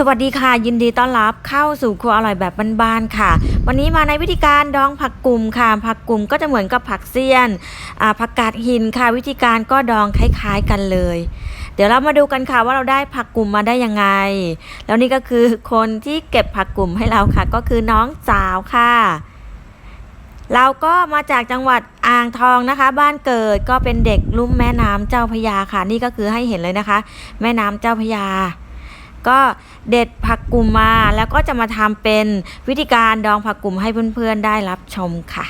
สวัสดีค่ะ ยินดีต้อนรับเข้าสู่ครัวอร่อยแบบบ้านๆค่ะ วันนี้มาในวิธีการดองผักกลุ่มค่ะ ผักกลุ่มก็จะเหมือนกับผักเสี้ยนผักกาดหินค่ะ วิธีการก็ดองคล้ายๆกันเลย เดี๋ยวเรามาดูกันค่ะว่าเราได้ผักกลุ่มมาได้ยังไง แล้วนี่ก็คือคนที่เก็บผักกลุ่มให้เราค่ะ ก็คือน้องสาวค่ะ เราก็มาจากจังหวัดอ่างทองนะคะ บ้านเกิดก็เป็นเด็กลุ่มแม่น้ำเจ้าพยาค่ะ นี่ก็คือให้เห็นเลยนะคะ แม่น้ำเจ้าพยา ก็เด็ดผักกลุ่มมา แล้วก็จะมาทำเป็นวิธีการดองผักกลุ่มให้เพื่อนๆได้รับชมค่ะ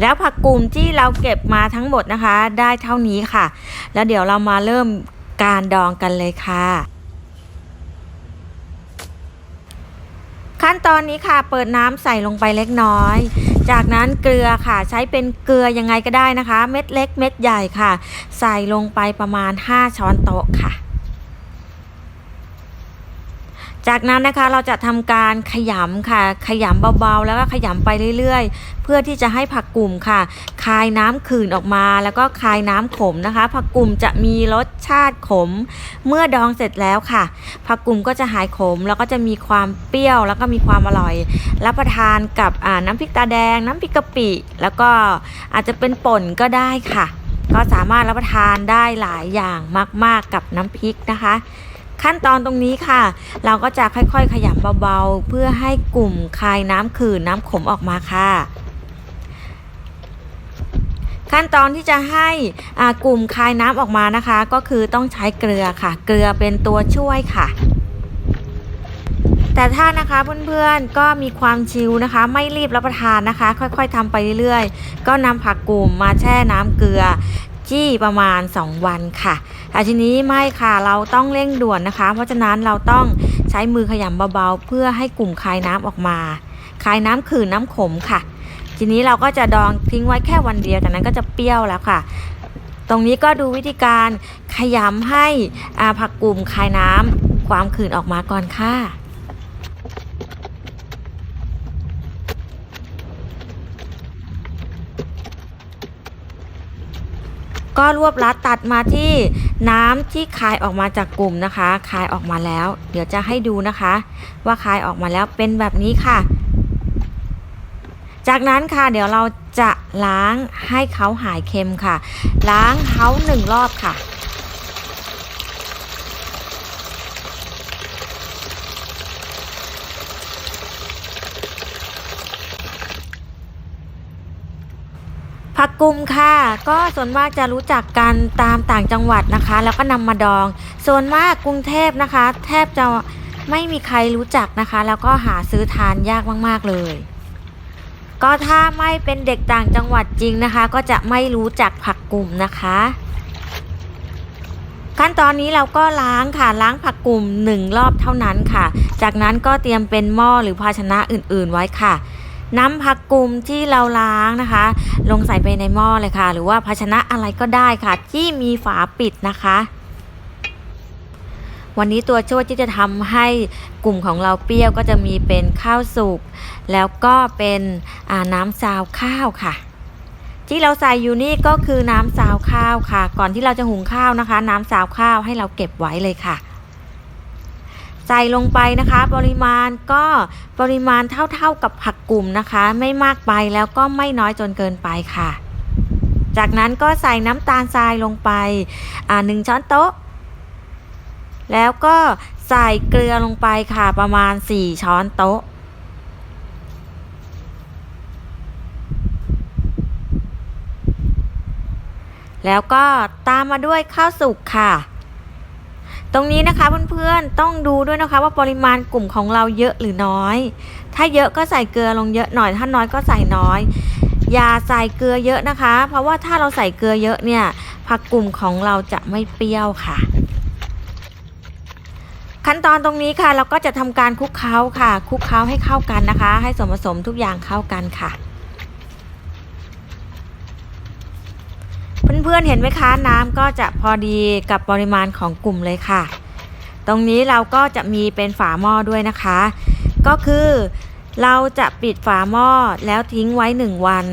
แล้วผักกลุ่มที่เราเก็บมาทั้งหมดนะคะ ได้เท่านี้ค่ะ แล้วเดี๋ยวเรามาเริ่มการดองกันเลยค่ะ ขั้นตอนนี้ค่ะเปิดน้ำใส่ลงไปเล็กน้อยจากนั้นเกลือค่ะใช้เป็นเกลือยังไงก็ได้นะคะ เม็ดเล็กเม็ดใหญ่ค่ะ ใส่ลงไปประมาณ 5 ช้อนโต๊ะค่ะ จากนั้นนะคะเราจะทำการขยำค่ะ ขยำเบาๆ แล้วก็ขยำไปเรื่อยๆ เพื่อที่จะให้ผักกลุ่มค่ะ คายน้ำขื่นออกมา แล้วก็คายน้ำขมนะคะ ผักกลุ่มจะมีรสชาติขม เมื่อดองเสร็จแล้วค่ะ ผักกลุ่มก็จะหายขม แล้วก็จะมีความเปรี้ยว แล้วก็มีความอร่อย รับประทานกับน้ำพริกตาแดง น้ำพริกกะปิ แล้วก็อาจจะเป็นป่นก็ได้ค่ะ ก็สามารถรับประทานได้หลายอย่างมาก ๆกับน้ำพริกนะคะ ขั้นตอนตรงนี้ค่ะ เราก็จะค่อยๆ ขยำเบาๆ เพื่อให้กลุ่มคายน้ำขื่นน้ำขมออกมาค่ะ ขั้นตอนที่จะให้กลุ่มคายน้ำออกมานะคะ ก็คือต้องใช้เกลือค่ะ เกลือเป็นตัวช่วยค่ะแต่ถ้านะคะเพื่อนๆก็มีความชิลนะคะ ไม่รีบรับประทานนะคะ ค่อยๆทำไปเรื่อยๆ ก็นำผักกลุ่มมาแช่น้ำเกลือ จี้ประมาณ 2 วันค่ะแต่ทีนี้ไม่ค่ะเราต้องเร่งด่วนนะคะ เพราะฉะนั้นเราต้องใช้มือขยำเบาๆ เพื่อให้กลุ่มคายน้ำออกมา คายน้ำขื่นน้ำขมค่ะ ทีนี้เราก็จะดองทิ้งไว้แค่วันเดียวจากนั้นก็จะเปรี้ยวแล้วค่ะ ตรงนี้ก็ดูวิธีการขยำให้ผักกลุ่มคายน้ำความขื่นออกมาก่อนค่ะ ก็รวบรัดตัดมาที่น้ำที่คายออกมาจากกลุ่มนะคะ คายออกมาแล้ว เดี๋ยวจะให้ดูนะคะ ว่าคายออกมาแล้วเป็นแบบนี้ค่ะ จากนั้นค่ะ เดี๋ยวเราจะล้างให้เขาหายเค็มค่ะ ล้างเขาหนึ่งรอบค่ะ ผักกุมค่ะ ก็ส่วนมากจะรู้จักกันตามต่างจังหวัดนะคะ แล้วก็นำมาดอง ส่วนมากกรุงเทพนะคะ แทบจะไม่มีใครรู้จักนะคะ แล้วก็หาซื้อทานยากมากๆเลย ก็ถ้าไม่เป็นเด็กต่างจังหวัดจริงนะคะ ก็จะไม่รู้จักผักกุ่มนะคะ ขั้นตอนนี้เราก็ล้างค่ะล้างผักกุ่มหนึ่งรอบเท่านั้นค่ะ จากนั้นก็เตรียมเป็นหม้อหรือภาชนะอื่น ๆ ไว้ค่ะ น้ำผักกลุ่มที่เราล้างนะคะ ลงใส่ไปในหม้อเลยค่ะ หรือว่าภาชนะอะไรก็ได้ค่ะ ที่มีฝาปิดนะคะ วันนี้ตัวช่วยที่จะทำให้กลุ่มของเราเปรี้ยวก็จะมีเป็นข้าวสุกแล้วก็เป็นน้ำซาวข้าวค่ะที่เราใส่อยู่นี่ก็คือน้ำซาวข้าวค่ะ ก่อนที่เราจะหุงข้าวนะคะ น้ำซาวข้าวให้เราเก็บไว้เลยค่ะ ใส่ลงไปนะคะ ปริมาณก็ปริมาณเท่าๆกับผักกลุ่มนะคะ ไม่มากไปแล้วก็ไม่น้อยจนเกินไปค่ะ จากนั้นก็ใส่น้ำตาลทรายลงไปอ่าหนึ่งช้อนโต๊ะ แล้วก็ใส่เกลือลงไปค่ะประมาณ 4 ช้อนโต๊ะแล้วก็ตามมาด้วยข้าวสุกค่ะ ตรงนี้นะคะเพื่อนๆต้องดูด้วยนะคะว่าปริมาณกลุ่มของเราเยอะหรือน้อย ถ้าเยอะก็ใส่เกลือลงเยอะหน่อยถ้าน้อยก็ใส่น้อย อย่าใส่เกลือเยอะนะคะ เพราะว่าถ้าเราใส่เกลือเยอะเนี่ยผักกลุ่มของเราจะไม่เปรี้ยวค่ะ ขั้นตอนตรงนี้ค่ะ เราก็จะทำการคลุกเคล้าค่ะคลุกเคล้าให้เข้ากันนะคะ ให้ส่วนผสมทุกอย่างเข้ากันค่ะ พื่อนๆเห็นไหมคะน้ำก็จะพอดีกับปริมาณของกลุ่มเลยค่ะ ตรงนี้เราก็จะมีเป็นฝาหม้อด้วยนะคะ ก็คือเราจะปิดฝาหม้อแล้วทิ้งไว้ 1 วัน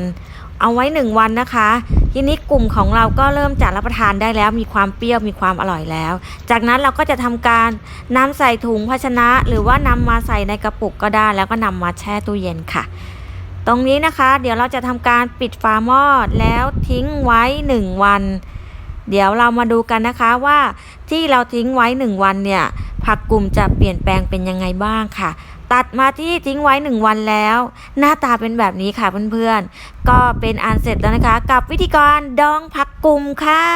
เอาไว้ 1 วันนะคะ ทีนี้กลุ่มของเราก็เริ่มจะรับประทานได้แล้ว มีความเปรี้ยวมีความอร่อยแล้ว จากนั้นเราก็จะทำการนำใส่ถุงภาชนะ หรือว่านำมาใส่ในกระปุกก็ได้ แล้วก็นำมาแช่ตู้เย็นค่ะ ตรงนี้นะคะ เดี๋ยวเราจะทำการปิดฝาหม้อแล้วทิ้งไว้ 1 วัน เดี๋ยวเรามาดูกันนะคะว่าที่เราทิ้งไว้ 1 วันเนี่ย ผักกลุ่มจะเปลี่ยนแปลงเป็นยังไงบ้างค่ะ ตัดมาที่ทิ้งไว้ 1 วันแล้ว หน้าตาเป็นแบบนี้ค่ะเพื่อนๆ ก็เป็นอันเสร็จแล้วนะคะ กับวิธีการดองผักกลุ่มค่ะ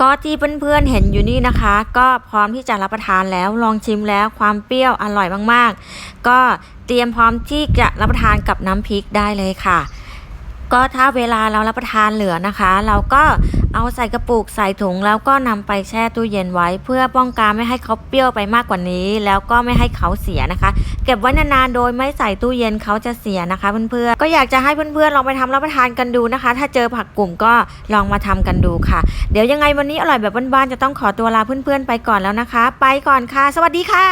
ก็ที่เพื่อนๆเห็นอยู่นี่นะคะ ก็พร้อมที่จะรับประทานแล้วลองชิมแล้วความเปรี้ยวอร่อยมากๆ ก็เตรียมพร้อมที่จะรับประทานกับน้ำพริกได้เลยค่ะ ก็ถ้าเวลาเรารับประทานเหลือนะคะ เราก็ เอาใส่กระปุกใส่ถุงแล้วก็นำไปแช่ตู้เย็นไว้ เพื่อป้องกันไม่ให้เขาเปรี้ยวไปมากกว่านี้ แล้วก็ไม่ให้เขาเสียนะคะ เก็บไว้นานๆโดยไม่ใส่ตู้เย็นเขาจะเสียนะคะเพื่อนๆก็อยากจะให้เพื่อนๆลองไปทำรับประทานกันดูนะคะ ถ้าเจอผักกลุ่มก็ลองมาทำกันดูค่ะ เดี๋ยวยังไงวันนี้อร่อยแบบบ้านๆจะต้องขอตัวลาเพื่อนๆไปก่อนแล้วนะคะ ไปก่อนค่ะ สวัสดีค่ะ